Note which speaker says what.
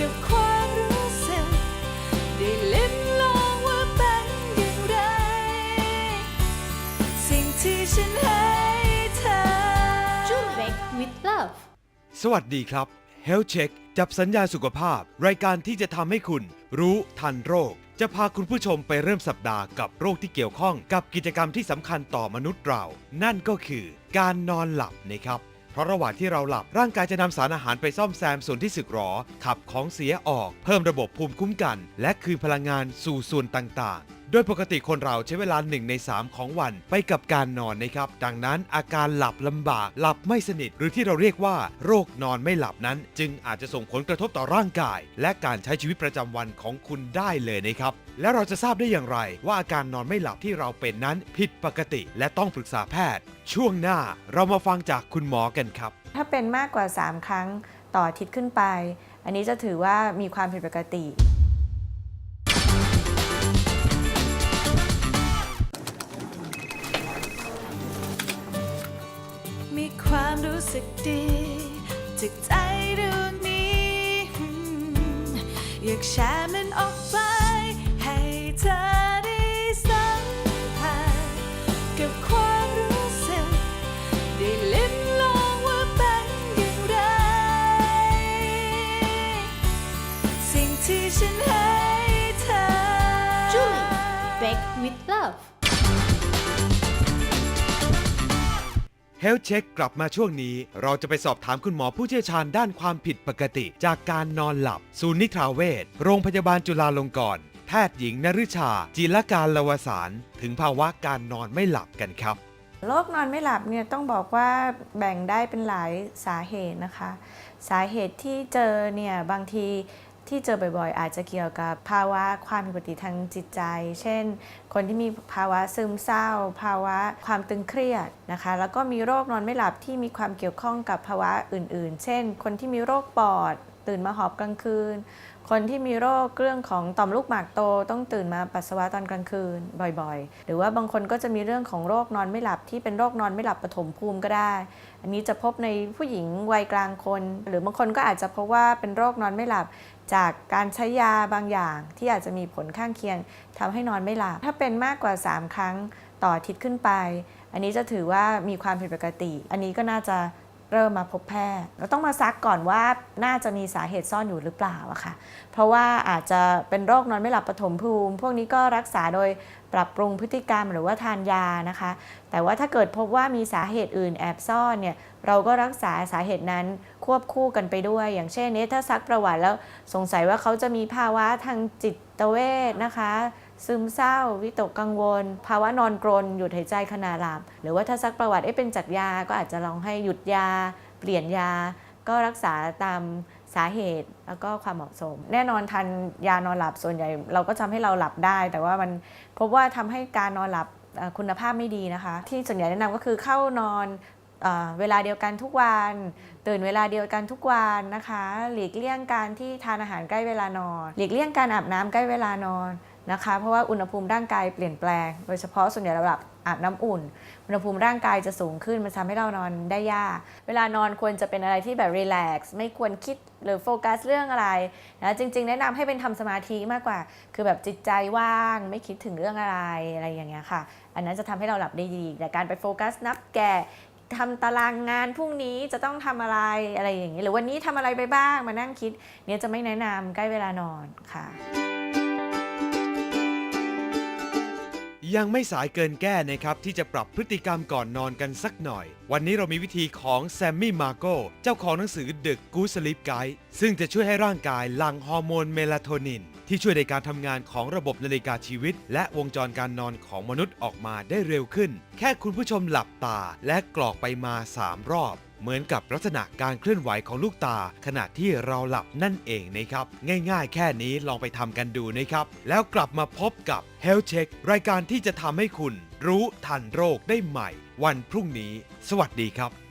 Speaker 1: สวั
Speaker 2: สวัสดีครับ Health Check จับสัญญาสุขภาพ รายการที่จะทำให้คุณ รู้ทันโรค จะพาคุณผู้ชมไปเริ่มสัปดาห์กับโรคที่เกี่ยวข้องกับกิจกรรมที่สำคัญต่อมนุษย์เรา นั่นก็คือการนอนหลับนะครับ เพราะระหว่างที่เราหลับร่างกายจะนำสารอาหารไปซ่อมแซมส่วนที่สึกหรอ ขับของเสียออก เพิ่มระบบภูมิคุ้มกัน และคืนพลังงานสู่ส่วนต่างๆ โดยปกติคนเราใช้เวลา1ใน 3 ของวันไปกับการนอนนะครับ ดังนั้นอาการหลับลำบาก หลับไม่สนิท หรือที่เราเรียกว่า โรคนอนไม่หลับนั้น จึงอาจจะส่งผลกระทบต่อร่างกาย และการใช้ชีวิตประจำวันของคุณได้เลยนะครับ แล้วเราจะทราบได้อย่างไร ว่าอาการนอนไม่หลับที่เราเป็นนั้นผิดปกติ และต้องปรึกษาแพทย์ ช่วงหน้าเรามาฟังจากคุณหมอกันครับ
Speaker 3: ถ้าเป็นมากกว่า 3 ครั้งต่ออาทิตย์ขึ้นไป อันนี้จะถือว่ามีความผิดปกติ
Speaker 4: ความรู้สึกดีจากใจดวงนี้ อยากแชร์มันออกไป ให้เธอได้สัมผัสกับความรู้สึกได้ลิ้มลองว่าเป็นอย่างไร สิ่งที่ฉันให้เธอ
Speaker 1: Julie Bake with love
Speaker 2: Health Check กลับมาช่วงนี้ เราจะไปสอบถามคุณหมอผู้เชี่ยวชาญด้านความผิดปกติ จากการนอนหลับ ศูนย์นิทราเวชโรงพยาบาลจุฬาลงกรณ์แพทย์หญิงนฤชา จิรการลวสารถึงภาวะการนอนไม่หลับกันครับ
Speaker 3: โรคนอนไม่หลับเนี่ยต้องบอกว่าแบ่งได้เป็นหลายสาเหตุนะคะ สาเหตุที่เจอเนี่ยบางที ที่เจอบ่อยๆ อาจจะเกี่ยวกับภาวะความผิดปกติทางจิตใจ เช่น คนที่มีภาวะซึมเศร้า ภาวะความตึงเครียดนะคะ แล้วก็มีโรคนอนไม่หลับที่มีความเกี่ยวข้องกับภาวะอื่น ๆ เช่น คนที่มีโรคปอด ตื่นมาหอบกลางคืน คนที่มีโรคเรื่องของต่อมลูกหมากโตต้องตื่นมาปัสสาวะตอนกลางคืนบ่อยๆ หรือว่าบางคนก็จะมีเรื่องของโรคนอนไม่หลับที่เป็นโรคนอนไม่หลับปฐมภูมิก็ได้ อันนี้จะพบในผู้หญิงวัยกลางคน หรือบางคนก็อาจจะพบว่าเป็นโรคนอนไม่หลับจากการใช้ยาบางอย่างที่อาจจะมีผลข้างเคียงทำให้นอนไม่หลับ ถ้าเป็นมากกว่า 3 ครั้งต่ออาทิตย์ขึ้นไป อันนี้จะถือว่ามีความผิดปกติ อันนี้ก็น่าจะ เริ่มมาพบแพทย์ เราต้องมาซักก่อนว่าน่าจะมีสาเหตุซ่อนอยู่หรือเปล่าอะค่ะ เพราะว่าอาจจะเป็นโรคนอนไม่หลับปฐมภูมิ พวกนี้ก็รักษาโดยปรับปรุงพฤติกรรมหรือว่าทานยานะคะ แต่ว่าถ้าเกิดพบว่ามีสาเหตุอื่นแอบซ่อนเนี่ยเราก็รักษาสาเหตุนั้นควบคู่กันไปด้วย อย่างเช่นเนี่ยถ้าซักประวัติแล้วสงสัยว่าเขาจะมีภาวะทางจิตเวชนะคะ ซึมเศร้า วิตกกังวล ภาวะนอนกรน หยุดหายใจขณะหลับ หรือว่าถ้าซักประวัติเอ๊ะเป็นจากยา ก็อาจจะลองให้หยุดยา เปลี่ยนยา ก็รักษาตามสาเหตุแล้วก็ความเหมาะสม แน่นอนทานยานอนหลับส่วนใหญ่ เราก็ทำให้เราหลับได้ แต่ว่ามันพบว่าทำให้การนอนหลับคุณภาพไม่ดีนะคะ ที่ส่วนใหญ่แนะนำก็คือเข้านอนเอเวลาเดียวกันทุกวัน ตื่นเวลาเดียวกันทุกวันนะคะ หลีกเลี่ยงการที่ทานอาหารใกล้เวลานอน หลีกเลี่ยงการอาบน้ำใกล้เวลานอน นะคะ เพราะว่าอุณหภูมิร่างกายเปลี่ยนแปลง โดยเฉพาะส่วนใหญ่เราหลับอาบน้ำอุ่น อุณหภูมิร่างกายจะสูงขึ้น มันทำให้เรานอนได้ยาก เวลานอนควรจะเป็นอะไรที่แบบรีแลกซ์ไม่ควรคิดหรือโฟกัสเรื่องอะไรนะจริง ๆ แนะนำให้เป็นทำสมาธิมากกว่า คือแบบจิตใจว่าง ไม่คิดถึงเรื่องอะไรอะไรอย่างเงี้ยค่ะ อันนั้นจะทำให้เราหลับได้ดี แต่การไปโฟกัสนับแกะทำตารางงานพรุ่งนี้จะต้องทำอะไรอะไรอย่างเงี้ยหรือวันนี้ทำอะไรไปบ้างมานั่งคิด เนี่ยจะไม่แนะนำใกล้เวลานอนค่ะ
Speaker 2: ยังไม่สายเกินแก้นะครับ ที่จะปรับพฤติกรรมก่อนนอนกันสักหน่อย วันนี้เรามีวิธีของแซมมี่มาโกเจ้าของหนังสือ The Good Sleep Guide ซึ่งจะช่วยให้ร่างกายหลั่งฮอร์โมนเมลาโทนิน ที่ช่วยในการทำงานของระบบนาฬิกาชีวิต และวงจรการนอนของมนุษย์ออกมาได้เร็วขึ้น แค่คุณผู้ชมหลับตาและกรอกไปมา 3 รอบ เหมือนกับลักษณะการเคลื่อนไหวของลูกตา ขณะที่เราหลับนั่นเองนะครับ ง่ายๆ แค่นี้ลองไปทำกันดูนะครับ แล้วกลับมาพบกับ Health Check รายการที่จะทำให้คุณ รู้ทันโรคได้ใหม่ วันพรุ่งนี้ สวัสดีครับ